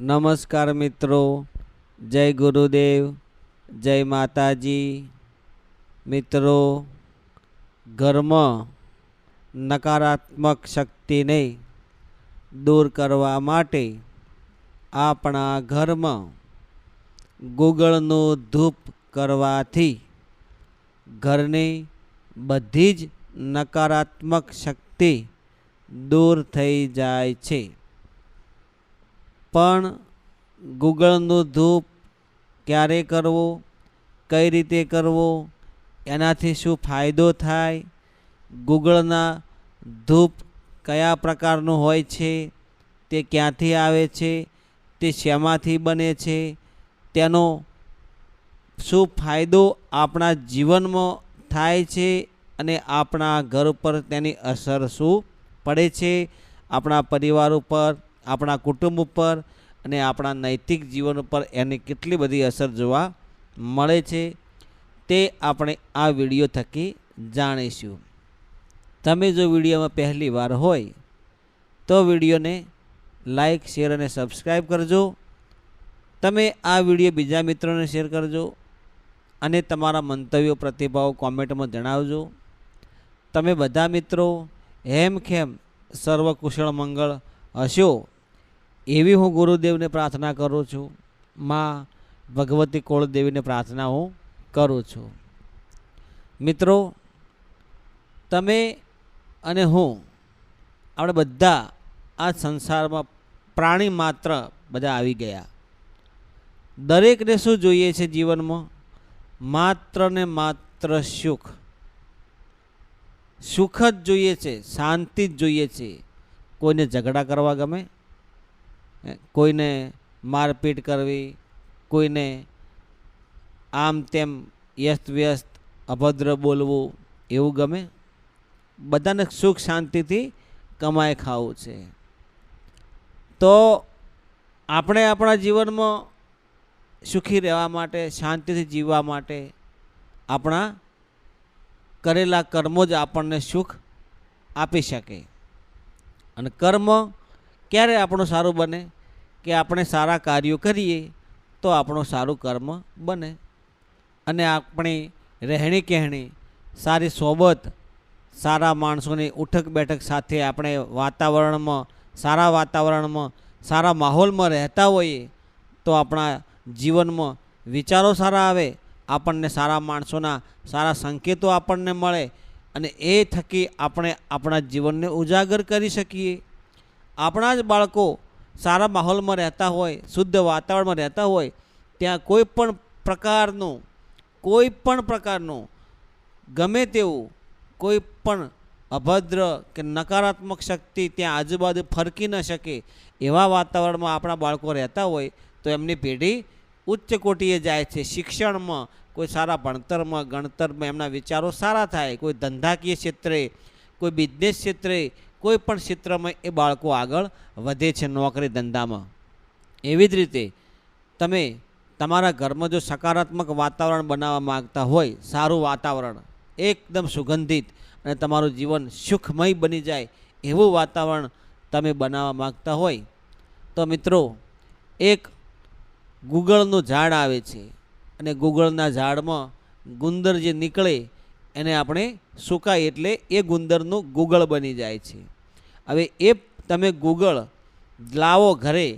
નમસ્કાર મિત્રો. જય ગુરુદેવ, જય માતાજી. મિત્રો, ઘરમાં નકારાત્મક શક્તિને દૂર કરવા માટે આપણા ઘરમાં ગુગળનું ધૂપ કરવાથી ઘરની બધી જ નકારાત્મક શક્તિ દૂર થઈ જાય છે. પણ ગૂગળનું ધૂપ ક્યારે કરવો, કઈ રીતે કરવો, એનાથી શું ફાયદો થાય ગૂગળના ધૂપ કયા પ્રકારનું હોય છે, તે ક્યાંથી આવે છે, તે શેમાંથી બને છે, તેનો શું ફાયદો આપણા જીવનમાં થાય છે અને આપણા ઘર ઉપર તેની અસર શું પડે છે, આપણા પરિવાર ઉપર આપણા કુટુંબ ઉપર અને આપણા નૈતિક જીવન ઉપર એની કેટલી બધી અસર જોવા મળે છે તે આપણે આ વીડિયો થકી જાણીશું. તમે જો વિડીયોમાં પહેલી વાર હોય, તો વિડીયોને લાઈક, શેર અને સબસ્ક્રાઈબ કરજો. તમે આ વીડિયો બીજા મિત્રોને શેર કરજો અને તમારા મંતવ્યો, પ્રતિભાવો કોમેન્ટમાં જણાવજો. તમે બધા મિત્રો હેમખેમ સર્વ કુશળ મંગળ હશો. એવી હું ગુરુદેવને પ્રાર્થના કરું છું, માં ભગવતી કુળદેવીને પ્રાર્થના હું કરું છું. મિત્રો, તમે અને હું, આપણે બધા આ સંસારમાં પ્રાણી માત્ર બધા આવી ગયા. દરેકને શું જોઈએ છે જીવનમાં? માત્ર ને માત્ર સુખ. સુખ જ જોઈએ છે, શાંતિ જ જોઈએ છે. કોઈને ઝઘડા કરવા ગમે કોઈને મારપીટ કરવી, કોઈને આમ તેમ વ્યસ્ત વ્યસ્ત અભદ્ર બોલવું, એવું ગમે? બધાને સુખ શાંતિથી કમાઈ ખાવું છે. તો આપણે આપણા જીવનમાં સુખી રહેવા માટે, શાંતિથી જીવવા માટે આપણા કરેલા કર્મો જ આપણને સુખ આપી શકે. અને કર્મ ક્યારે આપણું સારું બને? કે આપણે સારા કાર્યો કરીએ તો આપણું સારું કર્મ બને. અને આપણી રહેણી કહેણી, સારી સોબત, સારા માણસોની ઉઠક બેઠક સાથે આપણે વાતાવરણમાં, સારા વાતાવરણમાં, સારા માહોલમાં રહેતા હોઈએ તો આપણા જીવનમાં વિચારો સારા આવે, આપણને સારા માણસોના સારા સંકેતો આપણને મળે અને એ થકી આપણે આપણા જીવનને ઉજાગર કરી શકીએ. આપણા જ બાળકો સારા માહોલમાં રહેતા હોય, શુદ્ધ વાતાવરણમાં રહેતા હોય, ત્યાં કોઈ પણ પ્રકારનું, કોઈ પણ પ્રકારનું ગમે તેવું કોઈ પણ અભદ્ર કે નકારાત્મક શક્તિ ત્યાં આજુબાજુ ફરકી ન શકે એવા વાતાવરણમાં આપણા બાળકો રહેતા હોય, તો એમની પેઢી ઉચ્ચ કોટીએ જાય છે. શિક્ષણમાં, કોઈ સારા ભણતરમાં, ગણતરમાં એમના વિચારો સારા થાય. કોઈ ધંધાકીય ક્ષેત્રે, કોઈ બિઝનેસ ક્ષેત્રે કોઈ પણ ક્ષેત્રમાં એ બાળકો આગળ વધે છે નોકરી ધંધામાં. એવી જ રીતે તમે તમારા ઘરમાં જો સકારાત્મક વાતાવરણ બનાવવા માગતા હોય, સારું વાતાવરણ, એકદમ સુગંધિત અને તમારું જીવન સુખમય બની જાય એવું વાતાવરણ તમે બનાવવા માગતા હોય, તો મિત્રો એક ગુગળનું ઝાડ આવે છે અને ગુગળના ઝાડમાં ગુંદર જે નીકળે એને આપણે સુકાય એટલે એ ગુંદરનું ગુગળ બની જાય છે. હવે એ તમે ગૂગળ લાવો ઘરે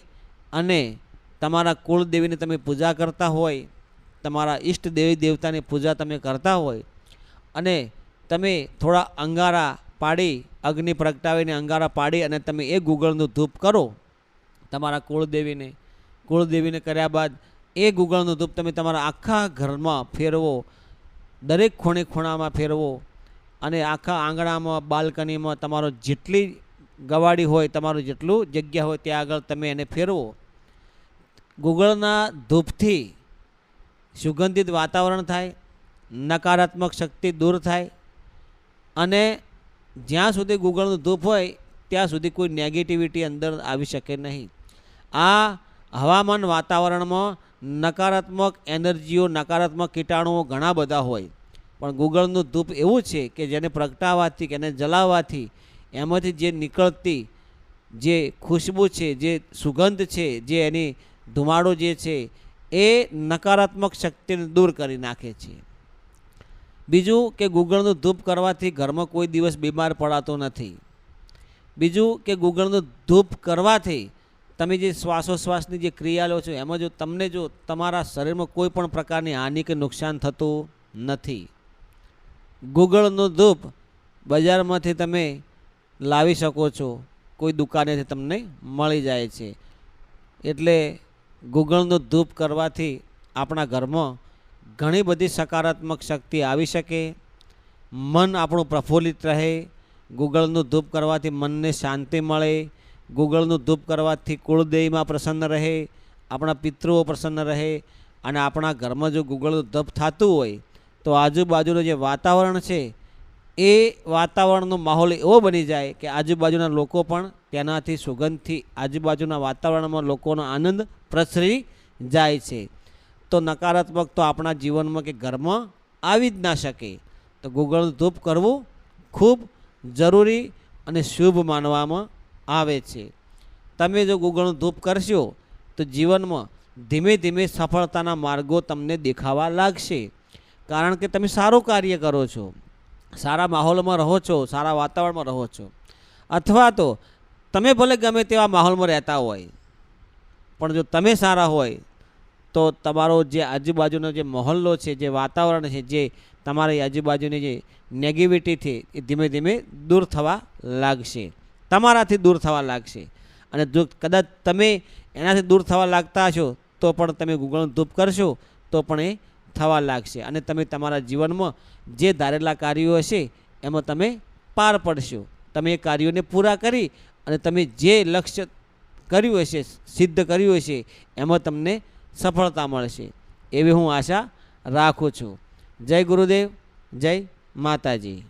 અને તમારા કુળદેવીની તમે પૂજા કરતા હોય, તમારા ઈષ્ટ દેવી દેવતાની પૂજા તમે કરતા હોય અને તમે થોડા અંગારા પાડી, અગ્નિ પ્રગટાવીને અંગારા પાડી અને તમે એ ગૂગળનું ધૂપ કરો, તમારા કુળદેવીને. કુળદેવીને કર્યા બાદ એ ગૂગળનું ધૂપ તમે તમારા આખા ઘરમાં ફેરવો, દરેક ખૂણે ખૂણામાં ફેરવો અને આખા આંગણામાં, બાલ્કનીમાં તમારો જેટલી ગવાડી હોય, તમારું જેટલું જગ્યા હોય ત્યાં આગળ તમે એને ફેરવો. ગુગળના ધૂપથી સુગંધિત વાતાવરણ થાય, નકારાત્મક શક્તિ દૂર થાય અને જ્યાં સુધી ગુગળનું ધૂપ હોય, ત્યાં સુધી કોઈ નેગેટિવિટી અંદર આવી શકે નહીં. આ હવામાન વાતાવરણમાં નકારાત્મક એનર્જીઓ, નકારાત્મક કીટાણુઓ ઘણા બધા હોય. પણ ગુગળનું ધૂપ એવું છે કે જેને પ્રગટાવવાથી કે એને જલાવવાથી એમાંથી જે નીકળતી જે ખુશ્બુ છે, જે સુગંધ છે, જે એની ધુમાડો જે છે, એ નકારાત્મક શક્તિને દૂર કરી નાખે છે. બીજું કે ગુગળનું ધૂપ કરવાથી ઘરમાં કોઈ દિવસ બીમાર પડાતો નથી. બીજું કે ગુગળનું ધૂપ કરવાથી તમે જે શ્વાસોશ્વાસની જે ક્રિયા લો છો, એમાં જો તમને જો તમારા શરીરમાં કોઈ પણ પ્રકારની હાનિ કે નુકસાન થતું નથી. ગુગળનું ધૂપ બજારમાંથી તમે લાવી શકો છો. કોઈ દુકાનેથી તમને મળી જાય છે. એટલે ગુગળનું ધૂપ કરવાથી આપણા ઘરમાં ઘણી બધી સકારાત્મક શક્તિ આવી શકે. મન આપણું પ્રફુલ્લિત રહે. ગુગળનું ધૂપ કરવાથી મનને શાંતિ મળે. ગુગળનું ધૂપ કરવાથી કુળદેવીમાં પ્રસન્ન રહે. આપણા પિતૃઓ પ્રસન્ન રહે. અને આપણા ઘરમાં જો ગુગળનું ધૂપ થતું હોય, તો આજુબાજુનું જે વાતાવરણ છે એ વાતાવરણનો માહોલ એવો બની જાય કે આજુબાજુના લોકો પણ તેનાથી સુગંધથી આજુબાજુના વાતાવરણમાં લોકોનો આનંદ પ્રસરી જાય છે. તો નકારાત્મક તો આપણા જીવનમાં કે ઘરમાં આવી જ ના શકે. તો ગુગળનું ધૂપ કરવું ખૂબ જરૂરી અને શુભ માનવામાં આવે છે. તમે જો ગુગળનું ધૂપ કરશો તો જીવનમાં ધીમે ધીમે સફળતાના માર્ગો તમને દેખાવા લાગશે. કારણ કે તમે સારું કાર્ય કરો છો. સારા માહોલમાં રહો છો, સારા વાતાવરણમાં રહો છો. અથવા તો તમે ભલે ગમે તેવા માહોલમાં રહેતા હોય, પણ જો તમે સારા હોય, તો તમારો જે આજુબાજુનો જે મહોલ્લો છે, જે વાતાવરણ છે, જે તમારી આજુબાજુની જે નેગેટિવિટી છે, એ ધીમે ધીમે દૂર થવા લાગશે. તમારાથી દૂર થવા લાગશે. અને જો કદાચ તમે એનાથી દૂર થવા લાગતા હશો, તો પણ તમે ગૂગળનું ધૂપ કરશો, તો પણ એ થવા લાગશે અને તમે તમારા જીવનમાં જે ધારેલા કાર્યો હશે, એમાં તમે પાર પડશો. તમે એ કાર્યોને પૂરા કરી અને તમે જે લક્ષ્ય કર્યું હશે, સિદ્ધ કર્યું હશે, એમાં તમને સફળતા મળશે. એવી હું આશા રાખું છું. જય ગુરુદેવ, જય માતાજી.